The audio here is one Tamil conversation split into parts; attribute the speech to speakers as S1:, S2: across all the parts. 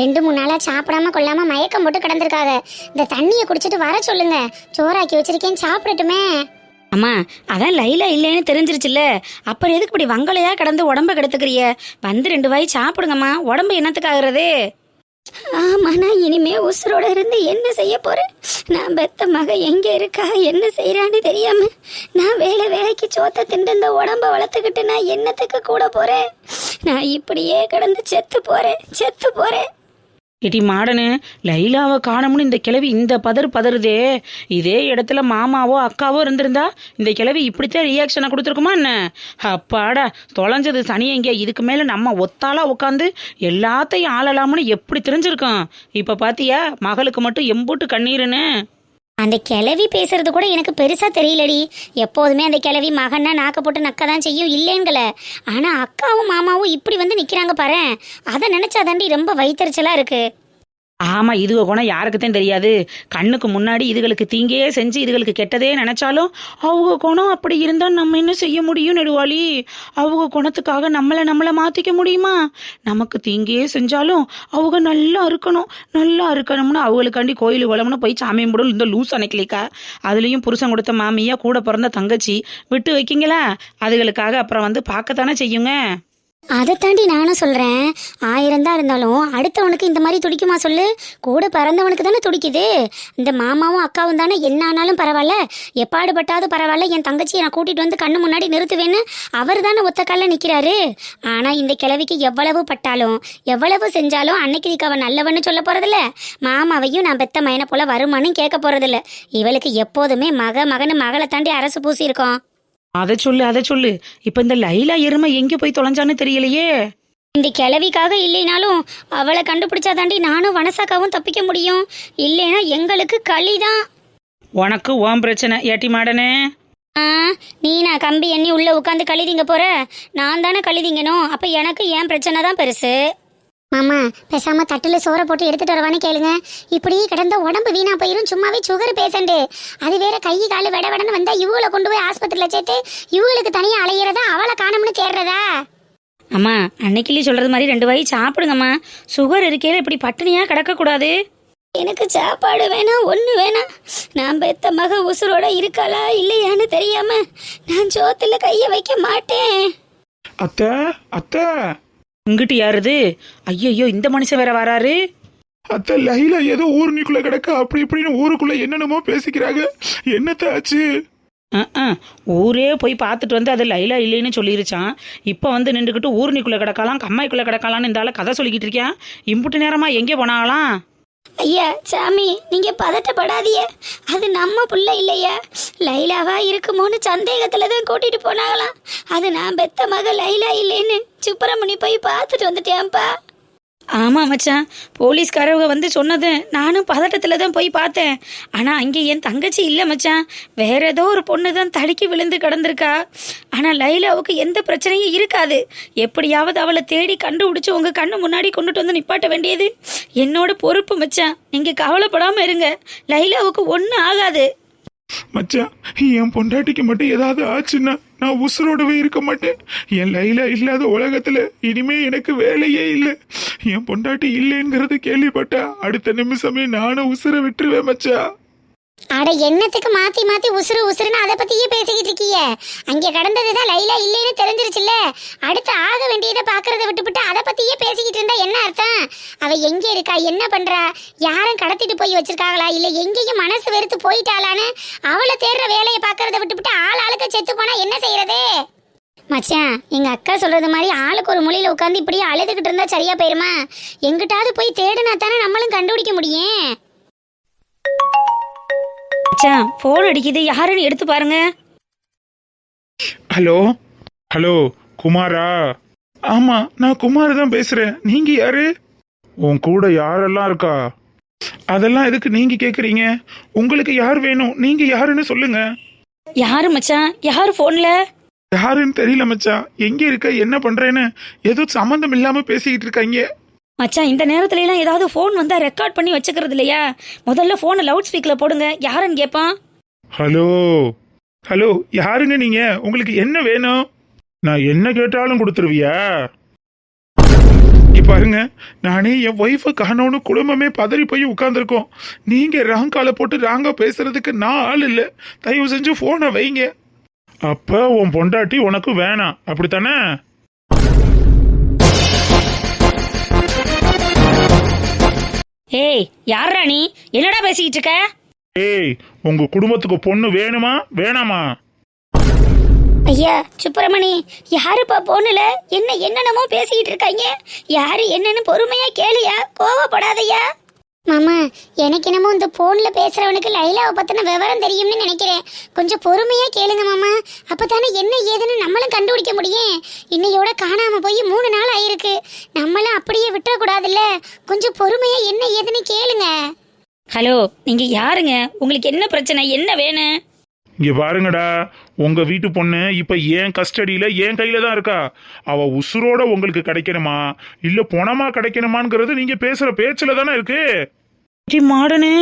S1: ரெண்டு மூணு நாளா சாப்பிடாம கொள்ளாம மயக்கம் போட்டு கிடந்திருக்காங்க. இந்த தண்ணியை குடிச்சிட்டு வர சொல்லுங்க. சோறாக்கி வச்சிருக்கேன் சாப்பிடட்டுமே.
S2: அம்மா அதான் லைலா இல்லைன்னு தெரிஞ்சிருச்சுல்ல. அப்புறம் எதுக்கு இப்படி வங்கலையா கிடந்து உடம்ப கெடுத்துக்கிறிய? வந்து ரெண்டு வாய் சாப்பிடுங்கம்மா. உடம்பு என்னத்துக்கு ஆகுறது
S1: ஆமா நான் இனிமே உசுரோட இருந்து என்ன செய்ய போறேன்? நான் பெத்த மக எங்க இருக்கா? என்ன செய்யறான்னு தெரியாம நான் வேலை வேலைக்கு சோத்த திண்டு இந்த உடம்ப வளர்த்துக்கிட்டு நான் என்னத்துக்கு கூட போறேன்? நான் இப்படியே கிடந்து செத்து போறேன் செத்து போறேன்.
S3: இடி மாடனு லைலாவை காணோம்னு இந்த கிழவி இந்த பதறு பதறுதே. இதே இடத்துல மாமாவோ அக்காவோ இருந்திருந்தா இந்த கிழவி இப்படித்தான் ரியாக்ஷனை கொடுத்துருக்குமா என்ன? அப்பாடா தொலைஞ்சது சனி எங்கே? இதுக்கு மேலே நம்ம ஒத்தாலா உட்காந்து எல்லாத்தையும் ஆளலாம்னு எப்படி தெரிஞ்சிருக்கோம்? இப்போ பாத்தியா மகளுக்கு மட்டும் எம்பூட்டு கண்ணீருன்னு.
S1: அந்த கிழவி பேசுறது கூட எனக்கு பெருசா தெரியலடி. எப்போதுமே அந்த கிளவி மகன்னா நாக்க போட்டு நக்க தான் செய்யும் இல்லைங்கள ஆனா அக்காவும் மாமாவும் இப்படி வந்து நிக்கிறாங்க பாரு அதை நினைச்சாதாண்டி ரொம்ப வயிற்றுச்சலா இருக்கு.
S3: ஆமா இதுக குணம் யாருக்குத்தான் தெரியாது. கண்ணுக்கு முன்னாடி இதுகளுக்கு தீங்கே செஞ்சு இதுகளுக்கு கெட்டதே நினைச்சாலும் அவங்க குணம் அப்படி இருந்தா நம்ம என்ன செய்ய முடியும் நெடுவாளி? அவங்க குணத்துக்காக நம்மளை நம்மளை மாத்திக்க முடியுமா? நமக்கு தீங்கே செஞ்சாலும் அவங்க நல்லா இருக்கணும் நல்லா இருக்கணும்னு அவங்களுக்காண்டி கோயில் குளம்னு போய் சாமி முடல் இந்த லூஸ் அணைக்கலிக்கா? அதுலயும் புருஷன் கொடுத்த மாமியா கூட பிறந்த தங்கச்சி விட்டு வைக்கிங்களா? அதுகளுக்காக அப்புறம் வந்து பார்க்கத்தானே செய்யுங்க?
S1: அதை தாண்டி நானும் சொல்கிறேன் ஆயிரம் தான் இருந்தாலும் அடுத்தவனுக்கு இந்த மாதிரி துடிக்குமா சொல்லு? கூட பிறந்தவனுக்கு தானே துடிக்குது. இந்த மாமாவும் அக்காவும் தானே என்ன ஆனாலும் பரவாயில்ல. எப்பாடுபட்டாவது பரவாயில்ல என் தங்கச்சியை நான் கூட்டிகிட்டு வந்து கண்ணு முன்னாடி நிறுத்துவேன்னு அவர் தானே ஒத்த நிற்கிறாரு ஆனால் இந்த கிழவிக்கு எவ்வளவு பட்டாலும் எவ்வளவு செஞ்சாலும் அன்னைக்கு அவன் நல்லவன்னு சொல்ல போகிறதில்ல மாமாவையும் நான் பெத்த மயனை போல வருமானும் கேட்க போகிறதில்ல இவளுக்கு எப்போதுமே மக மகன்னு மகளை தாண்டி அரசு பூசி இருக்கோம்
S3: அதை சொல்லு அதை சொல்லு. இப்ப இந்த லைலா எருமை எங்க போய் தொலைஞ்சான்னு தெரியலையே.
S1: இந்த கிழவிக்காக இல்லைனாலும் அவளை கண்டுபிடிச்சா தாண்டி நானும் வனசாக்காவும் தப்பிக்க முடியும். இல்லைன்னா எங்களுக்கு களி தான்
S3: உனக்கு ஓம் பிரச்சனை. ஏட்டி மாடனே.
S1: ஆ நீ நான் கம்பி எண்ணி உள்ள உட்காந்து களி திங்க போற? நான் தானே களி திங்கணும் அப்ப எனக்கு ஏன் பிரச்சனை தான் பெருசு. மாமா பேசாம தட்டுல சோறை போட்டு எடுத்துட்டு வரவான்னு கேளுங்க. இப்படி கிடந்த உடம்பு வீணா போயிரும் சும்மாவே சுகர் பேசண்டு அது வேற கை காலு விட விடன்னு வந்தா இவங்களை கொண்டு போய் ஆஸ்பத்திரியில சேர்த்து இவங்களுக்கு தனியா அலையிறதா அவளை காணோம்னு தேடுறதா?
S2: அம்மா அன்னைக்கிளி சொல்றது மாதிரி ரெண்டு வாய் சாப்பிடுங்கம்மா. சுகர் இருக்கையில இப்படி பட்டினியா கிடக்கக்கூடாது.
S1: எனக்கு சாப்பாடு வேணாம் ஒன்று வேணாம். நான் பெத்த மக உசுரோட இருக்காளா இல்லையான்னு தெரியாம நான் சோத்துல கைய வைக்க மாட்டேன்.
S4: அத்தை அத்தை.
S3: இங்கிட்டு யாருது? ஐயையோ இந்த மனுஷன் வேற வராரு.
S4: அத்தை லைலா ஏதோ ஊருக்குள்ள கிடக்க. அப்படி இப்படின்னு ஊருக்குள்ள என்னென்னமோ பேசிக்கிறாங்க. என்னத்த ஆச்சு.
S3: ஊரே போய் பார்த்துட்டு வந்து அது லைலா இல்லைன்னு சொல்லிருச்சான். இப்போ வந்து நின்றுக்கிட்டு ஊர்னிக்குள்ள கிடக்கலாம் கம்மாய்க்குள்ள கிடக்கலாம்னு இந்த ஆளை கதை சொல்லிக்கிட்டு இருக்கியான் இம்புட்டு நேரமா எங்கே போனாங்களாம்?
S1: ஐயா சாமி நீங்க பதட்டப்படாதீய அது நம்ம புள்ள இல்லையா? லைலாவா இருக்குமோன்னு சந்தேகத்துல தான் கூட்டிட்டு போனாங்களாம். அது நான் பெத்த மக லைலா இல்லைன்னு சுப்பிரமணி போய் பார்த்துட்டு வந்துட்டேன்ப்பா.
S2: ஆமாம் மச்சான். போலீஸ்காரவங்க வந்து சொன்னது நானும் பதட்டத்தில் தான் போய் பார்த்தேன். ஆனால் அங்கே என் தங்கச்சி இல்லை மச்சான். வேற ஏதோ ஒரு பொண்ணு தான் தடுக்கி விழுந்து கிடந்திருக்கா. ஆனால் லைலாவுக்கு எந்த பிரச்சனையும் இருக்காது. எப்படியாவது அவளை தேடி கண்டுபிடிச்சி உங்கள் கண்ணு முன்னாடி கொண்டுட்டு வந்து நிப்பாட்ட வேண்டியது என்னோட பொறுப்பு மச்சான். நீங்கள் கவலைப்படாமல் இருங்க. லைலாவுக்கு ஒன்றும் ஆகாது.
S4: மச்சான் என் பொண்டாட்டிக்கு மட்டும் ஏதாவது ஆச்சுன்னா நான் உசுரோடவே இருக்க மாட்டேன். என் லைலா இல்லாத உலகத்தில் இனிமே எனக்கு வேலையே இல்லை. என் பொண்டாட்டி இல்லைங்கிறது கேள்விப்பட்டா அடுத்த நிமிஷமே நானும் உசுரை விட்டுருவேன் மச்சான்
S1: அட என்னத்துக்கு மாத்தி மாத்தி உசுறு உசுறுன்னு அதை பத்தியே பேசிக்கிட்டு இருக்கீங்க? அங்க கடந்ததுதான் லைலா இல்லைன்னு தெரிஞ்சிருச்சுல்ல? அடுத்து ஆக வேண்டியதை பாக்குறத விட்டுவிட்டு அதை பத்தியே பேசிக்கிட்டு இருந்தா என்ன அர்த்தம்? அவ எங்க இருக்கா? என்ன பண்றா? யாரும் கடத்திட்டு போய் வச்சிருக்காங்களா? இல்ல எங்கேயும் மனசு வெறுத்து போயிட்டாளான்னு அவளை தேடுற வேலையை பாக்குறத விட்டுவிட்டு ஆள் ஆளுக்கு செத்து போனா என்ன செய்யறது? மச்சான் எங்கள் அக்கா சொல்கிறது மாதிரி ஆளுக்கு ஒரு மொழியில் உட்காந்து இப்படியே அழுதுகிட்டு இருந்தால் சரியாக போயிருமா? எங்கிட்டாவது போய் தேடினா தானே நம்மளும் கண்டுபிடிக்க முடியும்.
S2: மச்சான் போன் அடிக்குது. யாருன்னு எடுத்து பாருங்க.
S4: ஹலோ? ஹலோ குமாரா? ஆமா நான் குமார் தான் பேசுறேன். நீங்க யாரு? உன் கூட யாரெல்லாம் இருக்கா? அதெல்லாம் எதுக்கு நீங்க கேக்குறீங்க? உங்களுக்கு யார் வேணும்? நீங்க யாருன்னு சொல்லுங்க.
S2: யாரு மச்சான்? யாரு போன்ல
S4: யாருன்னு தெரியல மச்சான். எங்க இருக்க? என்ன பண்றேன்னு? ஏதோ சம்மந்தம் இல்லாம பேசிக்கிட்டு இருக்காங்க.
S2: மச்சான் இந்த நேரத்துலலாம் ஏதாவது ஃபோன் வந்தால் ரெக்கார்ட் பண்ணி வச்சுக்கிறது இல்லையா? முதல்ல ஃபோனை லவுட் ஸ்பீக்கரில் போடுங்க. யாருன்னு கேட்பான்
S4: ஹலோ ஹலோ யாருங்க நீங்கள் உங்களுக்கு என்ன வேணும்? நான் என்ன கேட்டாலும் கொடுத்துருவியா? இங்க பாருங்க நானே என் ஒய்ஃபை காணோன்னு குடும்பமே பதறி போய் உட்காந்துருக்கோம் நீங்கள் ராங் காலை போட்டு ராங்காக பேசுறதுக்கு நான் ஆள் இல்லை. தயவு செஞ்சு ஃபோனை வைங்க. அப்போ உன் பொண்டாட்டி உனக்கு வேணாம். அப்படித்தானே?
S2: ஏய் யாரா நீ? என்னடா பேசிக்கிட்டு இருக்க?
S4: ஏய் உங்க குடும்பத்துக்கு பொண்ணு வேணுமா? வேணாமா?
S1: ஐயா சுப்பிரமணி யாருப்பா போன்ல என்ன என்னென்னமோ பேசிக்கிட்டு இருக்காங்க? யாரு என்னன்னு பொறுமையா கேளியா? கோவப்படாதய்யா மாமா எனக்கு என்னமோ இந்த போன்ல பேசுறவனுக்கு லைலாவை பத்தின விவரம் தெரியும்னு நினைக்கிறேன். கொஞ்சம் பொறுமையா கேளுங்க மாமா. அப்பதானே என்ன ஏதுன்னு நம்மளும் கண்டுபிடிக்க முடியும். இன்னையோட காணாம போய் மூணு நாள் ஆயிருக்கு. நம்மளும் அப்படியே விட்டுறக்கூடாதுல்ல. கொஞ்சம் பொறுமையா என்ன ஏதுன்னு கேளுங்க.
S2: ஹலோ நீங்க யாருங்க? உங்களுக்கு என்ன பிரச்சனை? என்ன வேணும்?
S4: இங்க பாருங்கடா உங்க வீட்டு பொண்ணு இப்ப ஏன் கஸ்டடியில என் கையில தான் இருக்கா? அவ உசுரோட உங்களுக்கு கிடைக்கணுமா? இல்ல பணமா கிடைக்கணுமாங்கிறது நீங்க பேசுற பேச்சுல தானே இருக்கு?
S3: டி மாடனு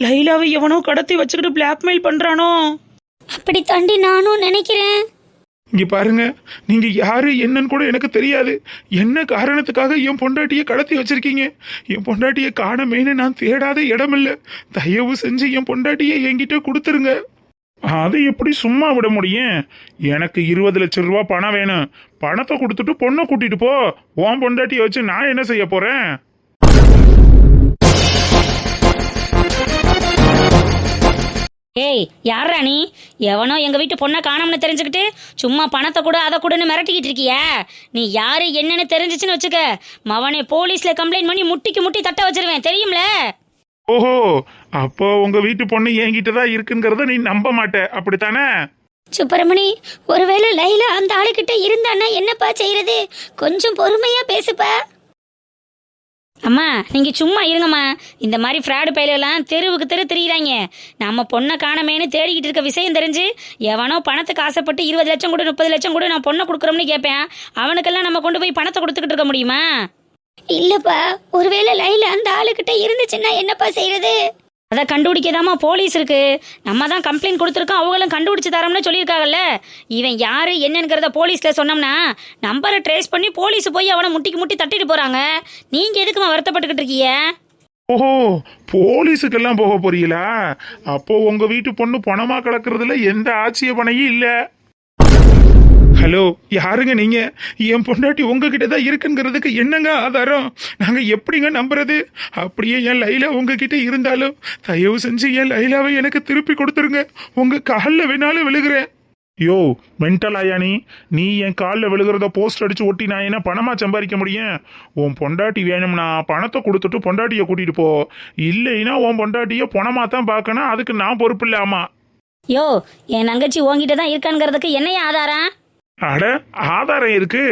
S3: லைலாவை எவனோ கடத்தி வச்சுக்கிட்டு பிளாக்மெயில் பண்றானோ?
S1: அப்படி தாண்டி நானும் நினைக்கிறேன்.
S4: இங்க பாருங்க நீங்க யாரு என்னன்னு கூட எனக்கு தெரியாது. என்ன காரணத்துக்காக என் பொண்டாட்டியை கடத்தி வச்சிருக்கீங்க? என் பொண்டாட்டியை காணமேன்னு நான் தேடாத இடமில்ல. தயவு செஞ்சு என் பொண்டாட்டியை என்கிட்ட கொடுத்துருங்க. அதை எப்படி சும்மா விட முடியும்? எனக்கு இருபது லட்சம் ரூபா பணம் வேணும். பணத்தை கொடுத்துட்டு பொண்ணை கூட்டிட்டு போ. உன் பொண்டாட்டியை வச்சு நான் என்ன செய்ய போறேன்?
S2: ஏய் யாரா நீ? எவனோ எங்க வீட்டு பொண்ணை காணோம்னு தெரிஞ்சுக்கிட்டு சும்மா பணத்தை கூட அதை கூடன்னு மிரட்டிக்கிட்டு இருக்கியா? நீ யாரு என்னன்னு தெரிஞ்சிச்சுன்னு வச்சுக்க. மவனே போலீஸ்ல கம்ப்ளைண்ட் பண்ணி முட்டிக்கு முட்டி தட்ட வச்சிருவேன். தெரியும்ல?
S4: ஓஹோ அப்போ உங்க வீட்டு பொண்ணு என்கிட்ட தான் இருக்குங்கிறத நீ நம்ப மாட்ட. அப்படித்தானே?
S1: சுப்பிரமணி ஒருவேளை லைலா அந்த ஆளுகிட்ட இருந்தானா என்னப்பா செய்யறது கொஞ்சம் பொறுமையா பேசுப்பா.
S2: அம்மா நீங்க சும்மா இருங்கம்மா. இந்த மாதிரி ஃப்ராடு பயிலெல்லாம் தெருவுக்கு தெரு தெரியுறாங்க. நம்ம பொண்ணை காணமேன்னு தேடிக்கிட்டு இருக்க விஷயம் தெரிஞ்சு எவனோ பணத்துக்கு ஆசைப்பட்டு இருபது லட்சம் கூட முப்பது லட்சம் கூட நான் பொண்ணை கொடுக்குறோம்னு கேட்பேன் அவனுக்கெல்லாம் நம்ம கொண்டு போய் பணத்தை கொடுத்துக்கிட்டு இருக்க முடியுமா?
S1: இல்லப்பா ஒருவேளை லைலா அந்த ஆளுகிட்ட இருந்துச்சுன்னா என்னப்பா செய்யறது
S2: அதை கண்டுபிடிக்கதாம்மா போலீஸ் இருக்கு. நம்ம தான் கம்ப்ளைண்ட் கொடுத்துருக்கோம் அவங்களும் கண்டுபிடிச்சு தரோம்னு சொல்லியிருக்காங்கல்ல. இவன் யாரு என்னங்கிறத போலீஸ்ல சொன்னோம்னா நம்பரை ட்ரேஸ் பண்ணி போலீஸ் போய் அவனை முட்டிக்கு முட்டி தட்டிட்டு போறாங்க. நீங்க எதுக்குமா வருத்தப்பட்டுக்கிட்டு இருக்கீங்க?
S4: ஓஹோ போலீஸுக்கெல்லாம் போக போறீங்களா? அப்போ உங்க வீட்டு பொண்ணு பணமா கிடக்குறதுல எந்த ஆட்சேபனையும் இல்ல. ஹலோ யாருங்க நீங்க? என் பொண்டாட்டி உங்ககிட்ட தான் இருக்குங்கிறதுக்கு என்னங்க ஆதாரம்? நாங்க எப்படிங்க நம்புறது? அப்படியே என் லைலா உங்ககிட்ட இருந்தாலும் தயவு செஞ்சு என் லைலாவை எனக்கு திருப்பி கொடுத்துருங்க. உங்க காலில் வேணாலும் விழுகிறேன். யோ மென்டல் ஆயா நீ? நீ என் காலில் விழுகிறத போஸ்ட் அடிச்சு ஒட்டி நான் என்ன பணமாக சம்பாதிக்க முடியும்? உன் பொண்டாட்டி வேணும்னா பணத்தை கொடுத்துட்டு பொண்டாட்டியை கூட்டிட்டு போ. இல்லைன்னா உன் பொண்டாட்டியை பணமாக தான் பார்க்கணும். அதுக்கு நான் பொறுப்பு இல்லாமா.
S2: யோ என் தங்கச்சி உங்ககிட்ட தான் இருக்கானுங்கிறதுக்கு என்னைய ஆதாரம்?
S4: அட ஆதாரம் இருக்கு.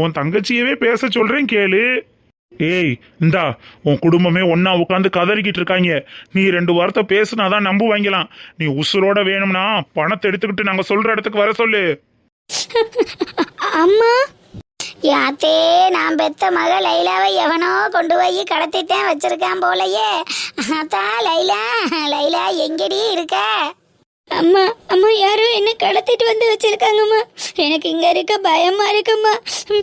S4: உன் தங்கச்சியவே பேச சொல்றேன் கேளு. ஏய் இந்தா உன் குடும்பமே ஒன்னா உட்காந்து கதறிக்கிட்டு இருக்காங்க. நீ ரெண்டு வார்த்தை பேசுனாதான் நம்பு வாங்கலாம் நீ உசுரோட வேணும்னா பணத்தை எடுத்துக்கிட்டு நாங்க சொல்ற இடத்துக்கு வர சொல்லு.
S1: அம்மா யாத்தே நான் பெத்த மக லைலாவை எவனோ கொண்டு போய் கடத்திட்டேன் வச்சிருக்கான் போலயே. அதான் லைலா லைலா எங்கடி இருக்க? அம்மா அம்மா யாரோ என்ன கடத்திட்டு வந்து வச்சிருக்காங்கம்மா. எனக்கு இங்க இருக்க பயமா இருக்கும்மா.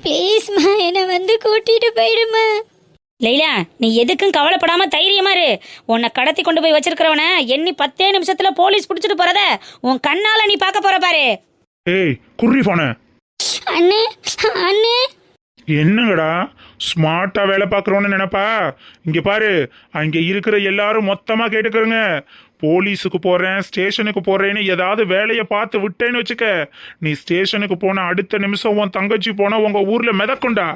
S1: ப்ளீஸ்மா என்னை வந்து கூட்டிட்டு போயிடுமா
S2: லைலா நீ எதுக்கும் கவலைப்படாம தைரியமா இரு. உன்னை கடத்தி கொண்டு போய் வச்சிருக்கிறவன எண்ணி பத்தே நிமிஷத்துல போலீஸ் பிடிச்சிட்டு போறத உன் கண்ணால நீ பார்க்க போற பாரு.
S4: ஏய் குர்ரி போன
S1: அண்ணே அண்ணே.
S4: என்னங்கடா? ஸ்மார்ட்டா வேலை பார்க்குறோன்னு நினைப்பா? இங்க பாரு அங்க இருக்கிற எல்லாரும் மொத்தமா கேட்டுக்கிறங்க. போலீஸுக்கு போறேன் ஸ்டேஷனுக்கு போறேன்னு ஏதாவது வேலையை பார்த்து விட்டேன்னு வச்சுக்க. நீ ஸ்டேஷனுக்கு போன அடுத்த நிமிஷம் உன் தங்கச்சி போனா உங்க ஊர்ல மிதக்குண்டா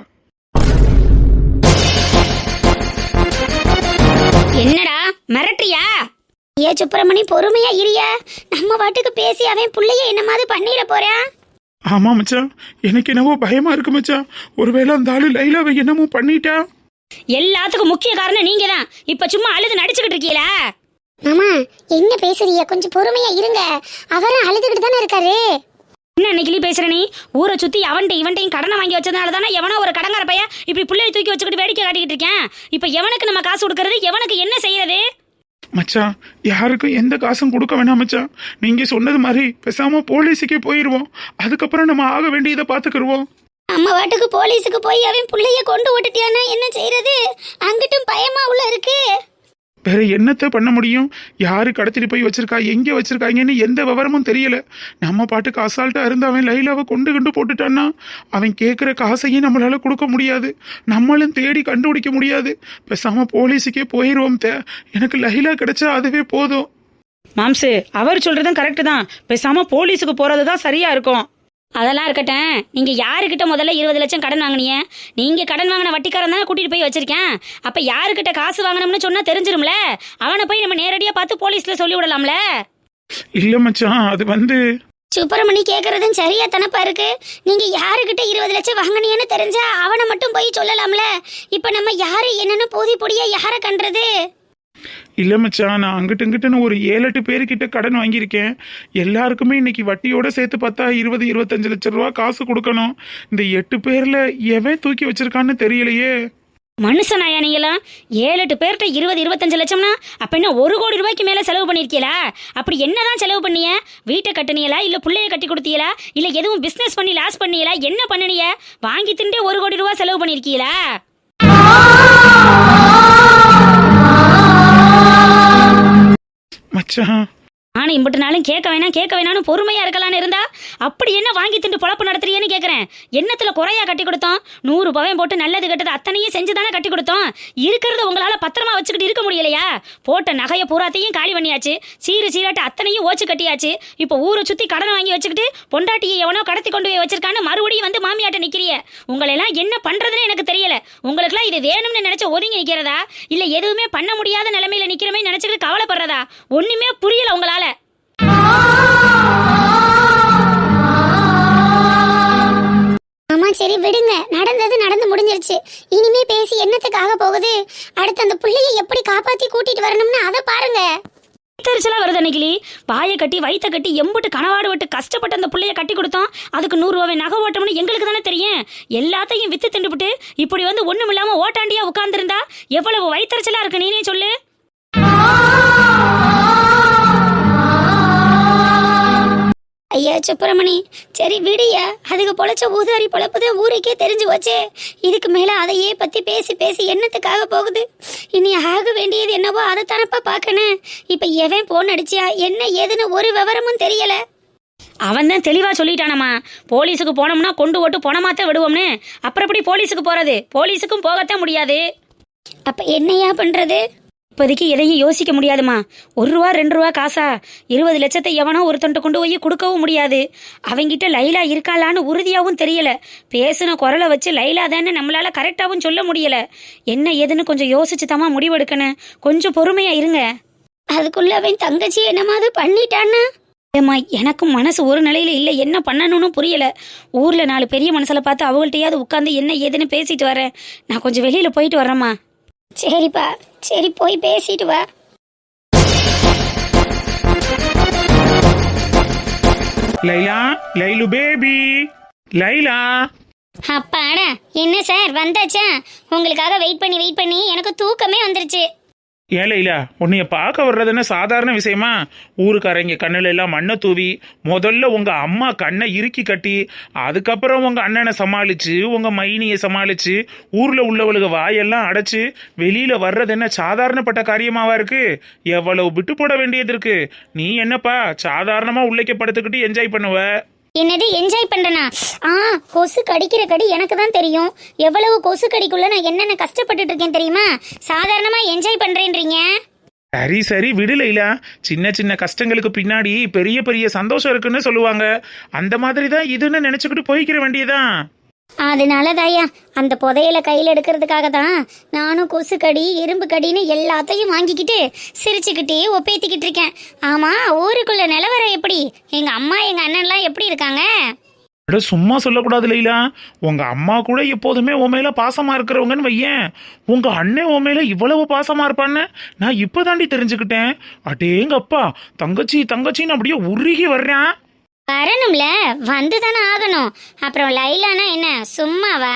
S2: என்னடா மிரட்டியா?
S1: ஏ சுப்பிரமணி பொறுமையா இரியா? நம்ம வாட்டுக்கு பேசி அவன் புள்ளைய என்ன மாதிரி பண்ணிட போறான்
S4: ஆமா மச்சான் எனக்கு என்னவோ பயமா இருக்கு மச்சான் ஒருவேளை அந்த ஆளு லைலாவை என்னமோ பண்ணிட்டா?
S2: எல்லாத்துக்கும் முக்கிய காரணம் நீங்க தான் இப்ப சும்மா அழுது நடிச்சுக்கிட்டு இருக்கீங்களா?
S1: மாமா என்ன பேசுறீங்க? கொஞ்சம் பொறுமையா இருங்க. அவரும் அழுதுகிட்டு தானே இருக்காரு.
S2: என்ன அன்னைக்கு பேசுற நீ? ஊரை சுத்தி அவன்கிட்ட இவன்ட்டையும் கடனை வாங்கி வச்சதுனால தானே எவனோ ஒரு கடங்கார பையன் இப்படி பிள்ளையை தூக்கி வச்சுக்கிட்டு வேடிக்கை காட்டிக்கிட்டு இருக்கேன். இப்போ எவனுக்கு நம்ம காசு கொடுக்கறது? எவனுக்கு என்ன செய்யறது?
S4: மச்சான் யாருக்கும் எந்த காசும் கொடுக்க வேணாம் மச்சான் நீங்க சொன்னது மாதிரி பேசாம போலீஸுக்கே போயிருவோம். அதுக்கப்புறம் நம்ம ஆக வேண்டியதை பாத்துக்கிருவோம்
S1: நம்ம வாட்டுக்கு போலீஸுக்கு போய் அவன் புள்ளைய கொண்டு விட்டுட்டியானா என்ன செய்யறது? அங்கிட்டும் பயமா உள்ள இருக்கு.
S4: வேற என்னத்தை பண்ண முடியும்? யாரு கடத்திட்டு போய் வச்சிருக்கா? எங்க வச்சிருக்காங்கன்னு எந்த விவரமும் தெரியல. நம்ம பாட்டுக்கு அசால்ட்டா இருந்து அவன் லைலாவை கொண்டு கொண்டு போட்டுட்டான்னா அவன் கேட்குற காசையும் நம்மளால கொடுக்க முடியாது. நம்மளும் தேடி கண்டுபிடிக்க முடியாது. பேசாம போலீஸுக்கே போயிடுவோம் தே. எனக்கு லைலா கிடைச்சா அதுவே போதும்.
S3: மாம்சு அவர் சொல்றதும் கரெக்டு தான். பேசாம போலீஸுக்கு போறது தான் சரியா இருக்கும்.
S2: அதெல்லாம் இருக்கட்டும். நீங்க யாருக்கிட்ட முதல்ல இருபது லட்சம் கடன் வாங்குனீங்க? நீங்க கடன் வாங்கின வட்டிக்காரன் தானே கூட்டிட்டு போய் வச்சிருக்கேன். அப்ப யாருக்கிட்ட காசு வாங்கினோம்னு சொன்னா தெரிஞ்சிரும்ல? அவனை போய் நம்ம நேரடியா பார்த்து போலீஸ்ல சொல்லி விடலாம்ல?
S4: இல்ல மச்சான் அது வந்து
S1: சுப்பிரமணி கேக்குறதும் சரியா தனப்பா இருக்கு. நீங்க யாருகிட்ட இருபது லட்சம் வாங்கினீங்கன்னு தெரிஞ்சா அவனை மட்டும் போய் சொல்லலாம்ல. இப்ப நம்ம யாரு என்னன்னு போதி பொடியா யார கண்டுறது
S4: இல்லை மச்சான் நான் அங்கிட்டு இங்கிட்டுன்னு ஒரு ஏழு எட்டு பேர்கிட்ட கடன் வாங்கியிருக்கேன். எல்லாருக்குமே இன்னைக்கு வட்டியோட சேர்த்து பார்த்தா இருபது இருபத்தஞ்சு லட்சம் ரூபா காசு கொடுக்கணும். இந்த எட்டு பேரில் எவன் தூக்கி வச்சிருக்கான்னு தெரியலையே.
S2: மனுஷனாயா நீங்களா ஏழு எட்டு பேர்கிட்ட இருபது இருபத்தஞ்சு லட்சம்னா அப்போ என்ன ஒரு கோடி ரூபாய்க்கு மேலே செலவு பண்ணியிருக்கீங்களா அப்படி என்னதான் செலவு பண்ணிய? வீட்டை கட்டினீங்களா இல்லை பிள்ளைய கட்டி கொடுத்தீங்களா இல்லை எதுவும் பிஸ்னஸ் பண்ணி லாஸ் பண்ணீங்களா என்ன பண்ணுனீங்க வாங்கி திண்டே ஒரு கோடி ரூபா செலவு பண்ணியிருக்கீங்களா
S4: மச்சான்.
S2: ஆனா இம்பட்டு நாளும் கேட்க வேணாம் கேட்க வேணாம்னு பொறுமையா இருக்கலாம்னு இருந்தா அப்படி என்ன வாங்கி திண்டு பொழப்பு நடத்துறியேன்னு கேட்குறேன் என்னத்தில் குறையா கட்டி கொடுத்தோம்? நூறு பவன் போட்டு நல்லது கெட்டது அத்தனையும் செஞ்சு தானே கட்டி கொடுத்தோம். இருக்கிறத உங்களால் பத்திரமா வச்சுக்கிட்டு இருக்க முடியலையா? போட்ட நகையை பூராத்தையும் காலி பண்ணியாச்சு. சீரு சீராட்டு அத்தனையும் ஓச்சு கட்டியாச்சு. இப்போ ஊரை சுற்றி கடன் வாங்கி வச்சுக்கிட்டு பொண்டாட்டியை எவனோ கடத்தி கொண்டு போய் வச்சிருக்கான்னு மறுபடியும் வந்து மாமியாட்ட நிற்கிறிய உங்களெல்லாம் என்ன பண்ணுறதுன்னு எனக்கு தெரியல. உங்களுக்குலாம் இது வேணும்னு நினச்ச ஒதுங்கி நிற்கிறதா இல்லை எதுவுமே பண்ண முடியாத நிலமையில நிற்கிறமே நினச்சிக்கிட்டு கவலைப்படுறதா? ஒன்றுமே புரியல உங்களால்.
S1: ஆமா சரி விடுங்க. நடந்தது நடந்து முடிஞ்சிருச்சு. இனிமே பேசி என்னத்துக்காக போகுது? அடுத்து அந்த புள்ளையை எப்படி காப்பாத்தி கூட்டிட்டு வரணும்னு அதை பாருங்க.
S2: தெரிச்சலா வருது அன்னைக்கிளி. வாயை கட்டி வயித்த கட்டி எம்புட்டு கனவாடு விட்டு கஷ்டப்பட்டு அந்த பிள்ளைய கட்டி கொடுத்தோம். அதுக்கு நூறு ரூபாய் நகை ஓட்டம்னு எங்களுக்கு தானே தெரியும். எல்லாத்தையும் வித்து திண்டுபிட்டு இப்படி வந்து ஒண்ணும் இல்லாம ஓட்டாண்டியா உட்கார்ந்திருந்தா எவ்வளவு வயிற்றுச்சலா இருக்கு நீனே சொல்லு.
S1: ஐயா சுப்பிரமணி சரி விடியா அதுக்கு பொழைச்ச ஊதாரி பொழப்புதான் ஊருக்கே தெரிஞ்சு போச்சே. இதுக்கு மேல அதையே பத்தி பேசி பேசி என்னத்துக்காக போகுது? இனி ஆக வேண்டியது என்னவோ அதை தானப்பா பார்க்கணும். இப்ப எவன் போன் அடிச்சியா என்ன ஏதுன்னு ஒரு விவரமும் தெரியல.
S2: அவன் தான் தெளிவா சொல்லிட்டானம்மா. போலீஸுக்கு போனோம்னா கொண்டு ஓட்டு போனமாத்தான் விடுவோம்னு. அப்புறம் எப்படி போலீஸுக்கு போறது? போலீஸுக்கும் போகத்தான் முடியாது.
S1: அப்ப என்னையா பண்றது?
S2: இப்போதைக்கு எதையும் யோசிக்க முடியாதுமா. ஒரு ரூபா ரெண்டு ரூபா காசா? இருபது லட்சத்தை எவனோ ஒருத்தன்ட்ட கொண்டு போய் கொடுக்கவும் முடியாது. அவங்கிட்ட லைலா இருக்காளான்னு உறுதியாகவும் தெரியல. பேசின குரலை வச்சு லைலா தானே நம்மளால கரெக்டாகவும் சொல்ல முடியல. என்ன ஏதுன்னு கொஞ்சம் யோசிச்சு தாமா முடிவெடுக்கணும். கொஞ்சம் பொறுமையா இருங்க.
S1: அதுக்குள்ள அவன் தங்கச்சி என்னமாவது பண்ணிட்டான்னா?
S2: ஏம்மா எனக்கும் மனசு ஒரு நிலையில இல்லை. என்ன பண்ணணும்னு புரியல. ஊர்ல நாலு பெரிய மனசில் பார்த்து அவங்கள்ட்டயாவது உட்காந்து என்ன ஏதுன்னு பேசிட்டு வரேன். நான் கொஞ்சம் வெளியில போயிட்டு வரேம்மா
S1: சரிப்பா. சரி போய் பேசிட்டு வா.
S4: லைலா லைலு பேபி. லைலா.
S1: அப்பாடா என்ன சார்? வந்தாச்சா? உங்களுக்காக வெயிட் பண்ணி வெயிட் பண்ணி எனக்கு தூக்கமே வந்துருச்சு.
S4: ஏன் உன்னைய பார்க்க வர்றதுன்னு சாதாரண விஷயமா? ஊருக்காரங்க கண்ணில் எல்லாம் மண்ணை தூவி முதல்ல உங்கள் அம்மா கண்ணை இறுக்கி கட்டி அதுக்கப்புறம் உங்கள் அண்ணனை சமாளித்து உங்கள் மைனியை சமாளித்து ஊரில் உள்ளவளுக்கு வாயெல்லாம் அடைச்சி வெளியில் வர்றது என்ன சாதாரணப்பட்ட காரியமாவா இருக்குது எவ்வளவு விட்டு போட வேண்டியது இருக்குது நீ என்னப்பா சாதாரணமாக உள்ளைக்கப்படுத்துக்கிட்டு என்ஜாய் பண்ணுவ?
S1: என்னது என்ஜாய் பண்றேனா? ஆ கொசு கடிக்கிற கடி எனக்கு தான் தெரியும். எவ்வளவு கொசு கடிக்குள்ள நான் என்னென்ன கஷ்டப்பட்டுட்டு இருக்கேன் தெரியுமா? சாதாரணமா என்ஜாய் பண்றேன்றீங்க.
S4: சரி சரி விடலைலா சின்ன சின்ன கஷ்டங்களுக்கு பின்னாடி பெரிய பெரிய சந்தோஷம் இருக்குன்னு சொல்லுவாங்க. அந்த மாதிரி தான் இதுன்னு நினைச்சுக்கிட்டு போய்க்கிற வேண்டியதான்
S1: அதனால தாயா அந்த புதையல கையில் எடுக்கிறதுக்காக தான் நானும் கொசு கடி எறும்பு கடின்னு எல்லாத்தையும் வாங்கிக்கிட்டு சிரிச்சுக்கிட்டே ஒப்பேத்திக்கிட்டு இருக்கேன். ஆமா ஊருக்குள்ள நிலவரம் எப்படி? எங்க அம்மா எங்க அண்ணன்லாம் எப்படி இருக்காங்க?
S4: அட சும்மா சொல்லக்கூடாது லைலா. உங்க அம்மா கூட எப்போதுமே உன் மேல பாசமா இருக்கிறவங்கன்னு வையேன். உங்க அண்ணன் உன் மேல இவ்வளவு பாசமா இருப்பான்னு நான் இப்பதாண்டி தெரிஞ்சுக்கிட்டேன். அடேங்கப்பா தங்கச்சி தங்கச்சின்னு அப்படியே உருகி வர்றேன்.
S1: வரணும்ல வந்து தானே ஆகணும். அப்புறம் லைலானா என்ன சும்மாவா?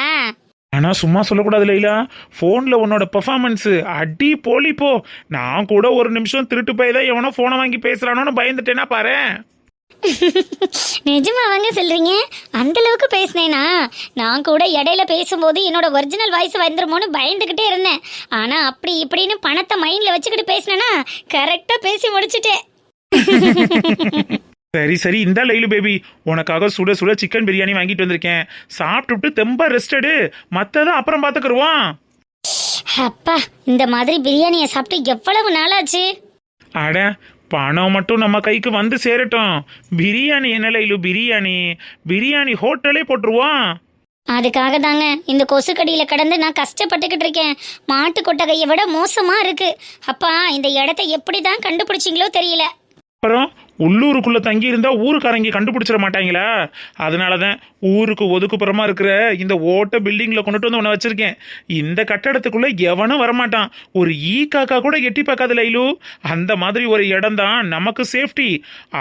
S4: ஆனா சும்மா சொல்லக்கூடாது லைலா. போன்ல உன்னோட பெர்ஃபார்மன்ஸ் அடி போலி போ. நான் கூட ஒரு நிமிஷம் திருட்டு போய் தான் எவனோ போனை வாங்கி பேசுறானோன்னு பயந்துட்டேன்னா பாரு.
S1: நிஜமா வாங்க சொல்றீங்க? அந்த அளவுக்கு பேசினேனா? நான் கூட இடையில பேசும்போது என்னோட ஒரிஜினல் வாய்ஸ் வந்துருமோன்னு பயந்துகிட்டே இருந்தேன். ஆனா அப்படி இப்படின்னு பணத்தை மைண்ட்ல வச்சுக்கிட்டு பேசினேனா கரெக்டா பேசி முடிச்சிட்டேன்.
S4: சரி சரி இந்த லைலு பேபி உனக்காக சுட சுட சிக்கன் பிரியாணி வாங்கிட்டு வந்திருக்கேன். சாப்பிட்டுட்டு தெம்பா ரெஸ்ட் எடு. அப்புறம் பாத்துக்கிருவோம்.
S1: அப்பா இந்த மாதிரி பிரியாணியை சாப்பிட்டு எவ்வளவு நாளாச்சு?
S4: அட பணம் மட்டும் நம்ம கைக்கு வந்து சேரட்டும். பிரியாணி என்ன லைலு பிரியாணி? பிரியாணி ஹோட்டலே போட்டுருவோம்.
S1: அதுக்காக தாங்க இந்த கொசுக்கடியில கடந்து நான் கஷ்டப்பட்டுக்கிட்டு இருக்கேன். மாட்டு கொட்டகையை விட மோசமா இருக்கு. அப்பா இந்த இடத்த எப்படி தான் கண்டுபிடிச்சிங்களோ தெரியல.
S4: அப்புறம் உள்ளூருக்குள்ளே தங்கி இருந்தால் ஊருக்காரங்க கண்டுபிடிச்சிட மாட்டாங்களா? அதனால தான் ஊருக்கு ஒதுக்குப்புறமா இருக்கிற இந்த ஓட்ட பில்டிங்கில் கொண்டுட்டு வந்து உன்னை வச்சுருக்கேன். இந்த கட்டடத்துக்குள்ளே எவனும் வரமாட்டான். ஒரு ஈ காக்கா கூட எட்டி பார்க்காத லைலு. அந்த மாதிரி ஒரு இடம் தான் நமக்கு சேஃப்டி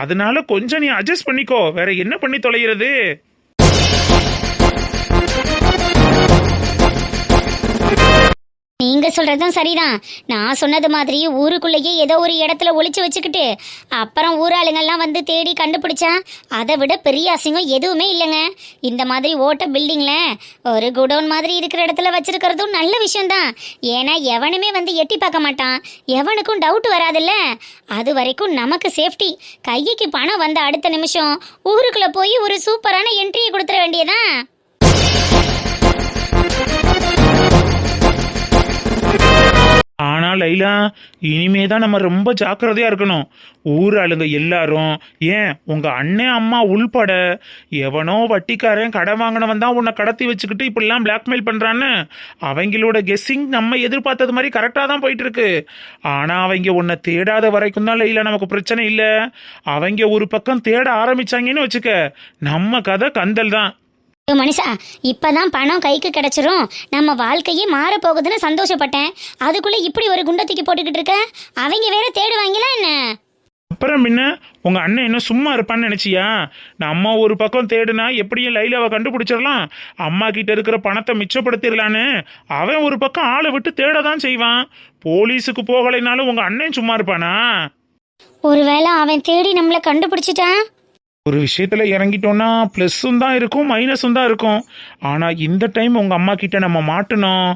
S4: அதனால கொஞ்சம் நீ அட்ஜஸ்ட் பண்ணிக்கோ. வேற என்ன பண்ணி தொலைகிறது?
S1: நீங்க சொல்றதும் சரிதான். நான் சொன்னது மாதிரி ஊருக்குள்ளேயே ஏதோ ஒரு இடத்துல ஒழிச்சு வச்சுக்கிட்டு அப்புறம் ஊராளுங்கள்லாம் வந்து தேடி கண்டுபிடிச்சா அதை விட பெரிய அசிங்கம் எதுவுமே இல்லைங்க. இந்த மாதிரி ஓட்ட பில்டிங்ல ஒரு குடோன் மாதிரி இருக்கிற இடத்துல வச்சிருக்கிறதும் நல்ல விஷயம்தான். ஏன்னா எவனுமே வந்து எட்டி பார்க்க மாட்டான். எவனுக்கும் டவுட் வராதுல்ல. அது வரைக்கும் நமக்கு சேஃப்டி கைக்கு பணம் வந்த அடுத்த நிமிஷம் ஊருக்குள்ளே போய் ஒரு சூப்பரான என்ட்ரியை கொடுத்துட வேண்டியதான்
S4: ஆனா லைலா இனிமே தான் நம்ம ரொம்ப ஜாக்கிரதையா இருக்கணும். ஊர் ஆளுங்க எல்லாரும் ஏன் உங்க அண்ணன் அம்மா உள்பட எவனோ வட்டிக்காரன் கடை வாங்கினவன் தான் உன்னை கடத்தி வச்சுக்கிட்டு இப்படிலாம் பிளாக்மெயில் பண்றான்னு? அவங்களோட கெஸ்ஸிங் நம்ம எதிர்பார்த்தது மாதிரி கரெக்டாக தான் போயிட்டு இருக்கு ஆனா அவங்க உன்னை தேடாத வரைக்கும் தான் லைலா நமக்கு பிரச்சனை இல்லை. அவங்க ஒரு பக்கம் தேட ஆரம்பிச்சாங்கன்னு வச்சுக்க நம்ம கதை கந்தல் தான்.
S1: மனுஷா இப்பதான் பணம் கைக்கு கிடைச்சிரும். நம்ம வாழ்க்கையே மாற போகுதுன்னு சந்தோஷப்பட்டேன். அதுக்குள்ள இப்படி ஒரு குண்டத்துக்கு போட்டுக்கிட்டு இருக்க? அவங்க வேற தேடுவாங்களா என்ன?
S4: அப்புறம் பின்ன உங்க அண்ணன் என்ன சும்மா இருப்பான்னு நினைச்சியா? நம்ம ஒரு பக்கம் தேடுனா எப்படியும் லைலாவை கண்டுபிடிச்சிடலாம். அம்மா கிட்ட இருக்கிற பணத்தை மிச்சப்படுத்திடலான்னு அவன் ஒரு பக்கம் ஆளை விட்டு தேட தான் செய்வான். போலீஸுக்கு போகலைனாலும் உங்க அண்ணன் சும்மா இருப்பானா?
S1: ஒருவேளை அவன் தேடி நம்மளை கண்டுபிடிச்சிட்டான்?
S4: ஒரு விஷயத்தில் இறங்கிட்டோம்னா ப்ளஸ்ஸும் தான் இருக்கும் மைனஸும் தான் இருக்கும். ஆனால் இந்த டைம் உங்கள் அம்மா கிட்ட நம்ம மாட்டணும்.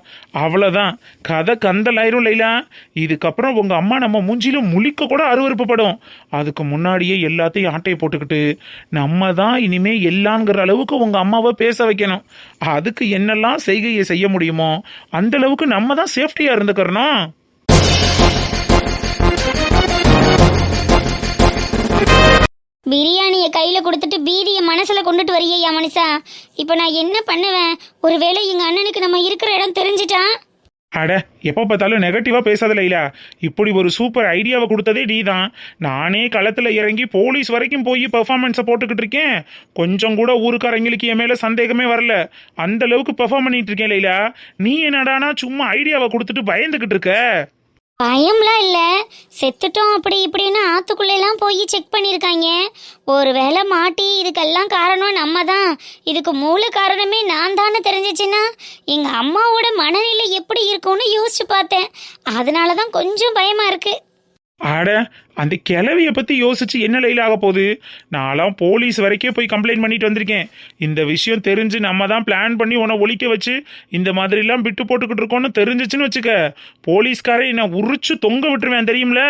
S4: அவ்வளோதான் கதை கந்தலாயிரும் லைலா. இதுக்கப்புறம் உங்கள் அம்மா நம்ம மூஞ்சிலும் முழிக்க கூட அருவறுப்புப்படும் அதுக்கு முன்னாடியே எல்லாத்தையும் ஆட்டையை போட்டுக்கிட்டு நம்ம தான் இனிமேல் எல்லாங்கிற அளவுக்கு உங்கள் அம்மாவை பேச வைக்கணும். அதுக்கு என்னெல்லாம் செய்கையை செய்ய முடியுமோ அந்த அளவுக்கு நம்ம தான் சேஃப்டியாக இருந்துக்கிறணும்.
S1: பிரியாணியை கையில் கொடுத்துட்டு பீதியை மனசில் கொண்டுட்டு வரியா மனுஷா? இப்போ நான் என்ன பண்ணுவேன்? ஒருவேளை எங்கள் அண்ணனுக்கு நம்ம இருக்கிற இடம் தெரிஞ்சிட்டா?
S4: அட எப்போ பார்த்தாலும் நெகட்டிவாக பேசாதில்ல லைலா. இப்படி ஒரு சூப்பர் ஐடியாவை கொடுத்ததே நீ தான் நானே களத்தில் இறங்கி போலீஸ் வரைக்கும் போய் பெர்ஃபார்மன்ஸை போட்டுக்கிட்டு இருக்கேன். கொஞ்சம் கூட ஊருக்காரங்களுக்கு என் மேலே சந்தேகமே வரல. அந்த அளவுக்கு பெர்ஃபார்ம் பண்ணிட்டு இருக்கேன் இல்லையா நீ என்னடானா சும்மா ஐடியாவை கொடுத்துட்டு பயந்துக்கிட்டு இருக்க?
S1: பயம்லாம் இல்லை. செத்துட்டோம் அப்படி இப்படின்னு ஆற்றுக்குள்ளெல்லாம் போய் செக் பண்ணியிருக்காங்க ஒருவேளை மாட்டி இதுக்கெல்லாம் காரணம் நம்ம தான் இதுக்கு மூல காரணமே நான் தானே தெரிஞ்சிச்சுன்னா எங்கள் அம்மாவோட மனநிலை எப்படி இருக்கும்னு யோசிச்சு பார்த்தேன். அதனால தான் கொஞ்சம் பயமாக இருக்குது
S4: அட அந்த கிளவியை பற்றி யோசிச்சு என்ன லையில் ஆக போகுது? நான்லாம் போலீஸ் வரைக்கும் போய் கம்ப்ளைண்ட் பண்ணிட்டு வந்திருக்கேன். இந்த விஷயம் தெரிஞ்சு நம்ம தான் பிளான் பண்ணி உன்னை ஒழிக்க வச்சு இந்த மாதிரிலாம் விட்டு போட்டுக்கிட்டு இருக்கோம்னு தெரிஞ்சிச்சுன்னு வச்சுக்க. போலீஸ்காரே என்னை உரிச்சு தொங்க விட்டுருவேன் தெரியும்ல?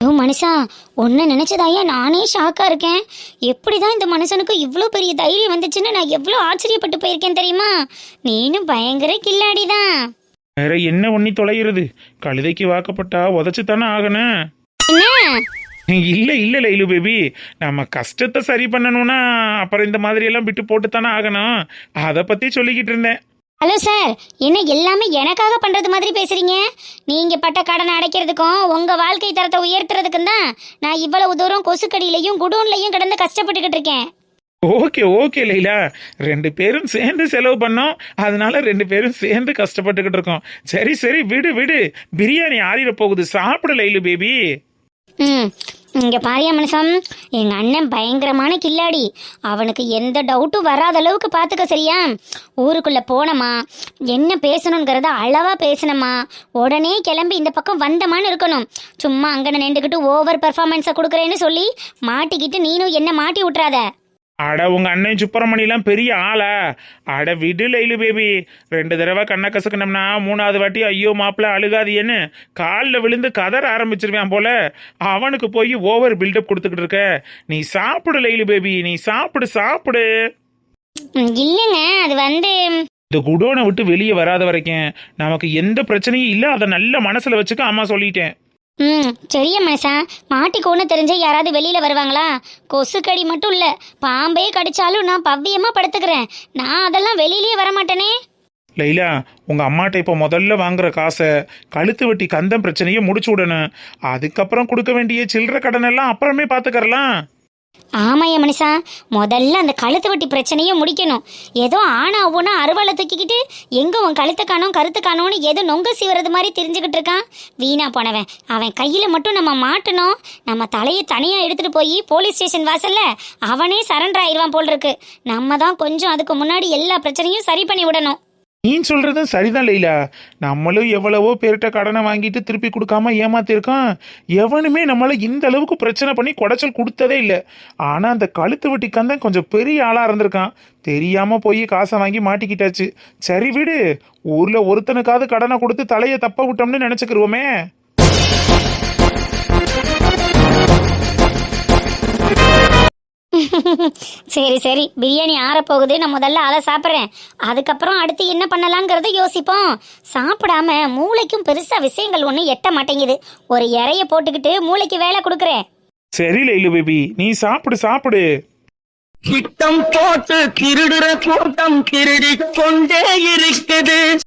S1: ஐயோ மனுஷா ஒன்று நினச்சதாயா நானே ஷாக்காக இருக்கேன். எப்படி தான் இந்த மனுஷனுக்கு இவ்வளோ பெரிய தைரியம் வந்துச்சுன்னு நான் எவ்வளோ ஆச்சரியப்பட்டு போயிருக்கேன் தெரியுமா? நீனும் பயங்கர கில்லாடி தான்
S4: வேற என்ன பண்ணி தொலைகிறது? கழுதைக்கு வாக்கப்பட்டா உதச்சு தானே ஆகணும் இல்ல இல்ல லைலு பேபி. நம்ம கஷ்டத்தை சரி பண்ணணும்னா அப்புறம் இந்த மாதிரி எல்லாம் விட்டு போட்டு தானே ஆகணும். அதை பத்தி சொல்லிக்கிட்டு இருந்தேன்.
S1: Hello sir. என்ன எல்லாமே எனக்காக பண்றது மாதிரி பேசுறீங்க? நீங்க பட்ட கடனை அடைக்கிறதுக்கும் உங்க வாழ்க்கை தரத்தை உயர்த்துறதுக்கும் தான் நான் இவ்வளவு தூரம் கொசுக்கடியிலையும் குடோன்லையும் கிடந்து கஷ்டப்பட்டுக்கிட்டு இருக்கேன்.
S4: Okay okay Laila. ரெண்டு பேரும் சேர்ந்து செலவு பண்ணோம். அதனால ரெண்டு பேரும் சேர்ந்து கஷ்டப்பட்டுக்கிட்டு இருக்கோம். சரி சரி விடு விடு. பிரியாணி ஆறிட போகுது. சாப்பிடு லைலு பேபி.
S1: ம் இங்க பாரியா மனுஷன் எங்க அண்ணன் பயங்கரமான கில்லாடி. அவனுக்கு எந்த டவுட்டும் வராத அளவுக்கு பாத்துக்க சரியா? ஊருக்குள்ள போனமா? என்ன பேசணுங்கிறத அளவா பேசணுமா? உடனே கிளம்பி இந்த பக்கம் வந்தமான்னு இருக்கணும். சும்மா அங்கன நின்றுக்கிட்டு ஓவர் பெர்ஃபார்மன்ஸை கொடுக்குறேன்னு சொல்லி மாட்டிக்கிட்டு நீனும் என்ன மாட்டி விட்றாத
S4: அட உங்க அண்ணன் சுப்பிரமணிலாம் பெரிய ஆளா? அட விடு லைலு பேபி. ரெண்டு தடவை கண்ணை கசக்கணும்னா மூணாவது வாட்டி ஐயோ மாப்பிள்ள அழுகாதியன்னு காலில் விழுந்து கதற ஆரம்பிச்சிருவான் போல. அவனுக்கு போய் ஓவர் பில்டப் கொடுத்துக்கிட்டு இருக்க. நீ சாப்பிடு லைலு பேபி நீ சாப்பிடு சாப்பிடு.
S1: இல்லைங்க அது வந்து
S4: இந்த குடோனை விட்டு வெளியே வராத வரைக்கும் நமக்கு எந்த பிரச்சனையும் இல்லை அதை நல்ல மனசுல வச்சுக்க அம்மா சொல்லிட்டேன்.
S1: ம் சரிய மனுஷன் மாட்டிக்கோன்னு தெரிஞ்ச யாராவது வெளியில் வருவாங்களா? கொசுக்கடி மட்டும் இல்லை பாம்பே கடிச்சாலும் நான் பவ்யமாக படுத்துக்கிறேன். நான் அதெல்லாம் வெளியிலேயே வர மாட்டேனே
S4: லைலா உங்கள் அம்மாட்ட இப்போ முதல்ல வாங்குற காசை கழுத்து வெட்டி கந்தம் பிரச்சனையை முடிச்சு விடணும். அதுக்கப்புறம் கொடுக்க வேண்டிய சில்லற கடனெல்லாம் அப்புறமே பார்த்துக்கறலாம் ஆமையா
S1: ஆமாய்ய மனுஷா முதல்ல அந்த கழுத்து வட்டி பிரச்சனையை முடிக்கணும். ஏதோ ஆனா ஒவ்வொன்றா அருவாளை தூக்கிக்கிட்டு எங்கே உன் கழுத்தை காணோம் கருத்து காணும்னு ஏதோ நொங்க சீவறது மாதிரி தெரிஞ்சுக்கிட்டு இருக்கான்? வீணா போனவன். அவன் கையில் மட்டும் நம்ம மாட்டணும். நம்ம தலையை தனியாக எடுத்துகிட்டு போய் போலீஸ் ஸ்டேஷன் வாசல்ல அவனே சரண்டர் ஆயிடுவான் போல் இருக்கு. நம்ம தான் கொஞ்சம் அதுக்கு முன்னாடி எல்லா பிரச்சனையும் சரி பண்ணி விடணும்.
S4: நீ சொல்கிறதும் சரிதான் லீலா நம்மளும் எவ்வளவோ பேர்கிட்ட கடனை வாங்கிட்டு திருப்பி கொடுக்காம ஏமாத்திருக்கோம். எவனுமே நம்மளை இந்த அளவுக்கு பிரச்சனை பண்ணி குடைச்சல் கொடுத்ததே இல்லை. ஆனால் அந்த கழுத்து வெட்டி கந்தன் கொஞ்சம் பெரிய ஆளாக இருந்திருக்கான். தெரியாமல் போய் காசை வாங்கி மாட்டிக்கிட்டாச்சு. சரி விடு. ஊரில் ஒருத்தனுக்காவது கடனை கொடுத்து தலையை தப்ப விட்டோம்னு நினச்சிக்கிருவோமே.
S1: சரி சரி. பிரியாணி ஆறப்போகுது. நான் முதல்ல அதை சாப்பிட்றேன். அதுக்கப்புறம் அடுத்து என்ன பண்ணலாங்கிறத யோசிப்போம். சாப்பிடாம மூளைக்கும் பெருசா விஷயங்கள் ஒன்றும் எட்ட மாட்டேங்குது. ஒரு இறைய போட்டுக்கிட்டு மூளைக்கு வேலை கொடுக்குறேன்.
S4: சரி லைலு பேபி. நீ சாப்பிடு சாப்பிடு.
S5: திட்டம் போட்டு திருடுற கூட்டம் திருடிக் கொண்டே இருக்குது.